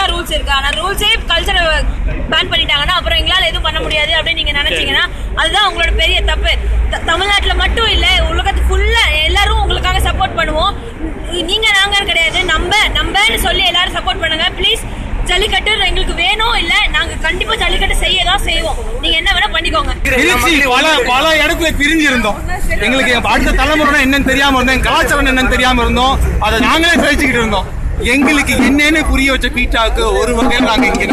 தான் ரூல்ஸ் இருக்கு. ஆனா ரூல்ஸே கல்ச்சரை பேன் பண்ணிட்டாங்கன்னா அப்புறம் எங்களால எதுவும் பண்ண முடியாது அப்படின்னு நீங்க நினைச்சீங்கன்னா அதுதான் உங்களோட பெரிய தப்பு. த- மட்டும் இல்லை உலகத்து ஃபுல்லா எல்லாரும் உங்களுக்காக சப்போர்ட் பண்ணுவோம். நீங்க நாங்க கிடையாது. நம்ம நம்மன்னு சொல்லி எல்லாரும் சப்போர்ட் பண்ணுங்க. ப்ளீஸ் ஜல்லிக்கட்டு எங்களுக்கு வேணும் இல்ல நாங்க கண்டிப்பா ஜல்லிக்கட்டு செய்ய தான் செய்வோம். நீங்க என்ன வேணா பண்ணிக்கோங்க. பல பல இடத்துல பிரிஞ்சு இருந்தோம் எங்களுக்கு அடுத்த தலைமுறை என்னன்னு தெரியாம இருந்தோம். கலாச்சாரம் என்னன்னு தெரியாம இருந்தோம். அதை நாங்களே பேசிக்கிட்டு இருந்தோம். எங்களுக்கு என்னன்னு புரிய வச்ச பீட்டாக்கு ஒரு வகையில் நாங்க இங்க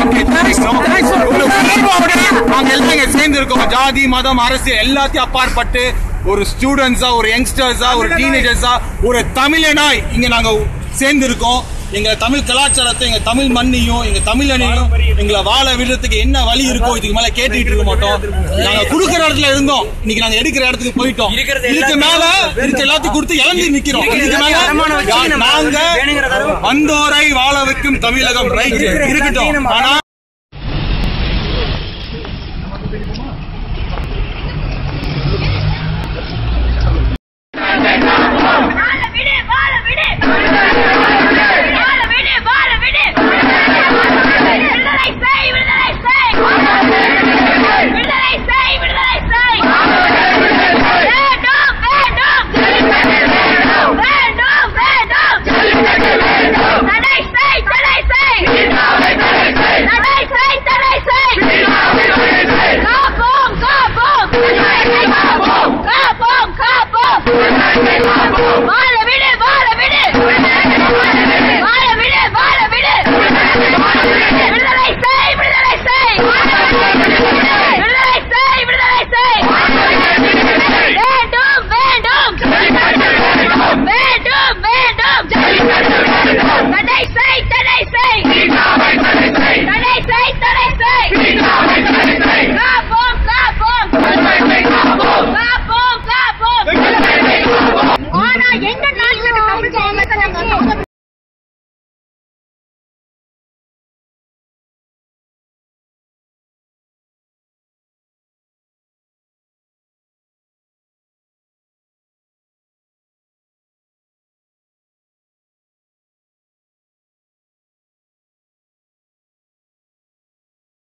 நிக்கிறோம். ஒரு உணர்வோட நாங்க எல்லாம் இங்க சேர்ந்து இருக்கோம் ஜாதி மதம் அரசியல் எல்லாத்தையும் அப்பாற்பட்டு ஒரு ஸ்டூடெண்ட்ஸா ஒரு யங்ஸ்டர்ஸா ஒரு டீனேஜர்ஸா ஒரு தமிழனாய் இங்க நாங்க சேர்ந்து இருக்கோம் எங்க தமிழ் கலாச்சாரத்தை எங்க தமிழ் மண்ணையும் எங்க தமிழ் அணியும் எங்களை வாழ விடுறதுக்கு என்ன வழி இருக்கோ இதுக்கு மேல கேட்டுக்கிட்டு இருக்க மாட்டோம். நாங்க குடுக்கிற இடத்துல இருந்தோம். இன்னைக்கு நாங்க எடுக்கிற இடத்துக்கு போயிட்டோம். இதுக்கு மேல இதுக்கு எல்லாத்தையும் கொடுத்து இழந்து நிக்கிறோம். இதுக்கு மேல நாங்க வந்தோரை வாழ வைக்கும் தமிழகம் ரைட் இருக்கட்டும். ஆனா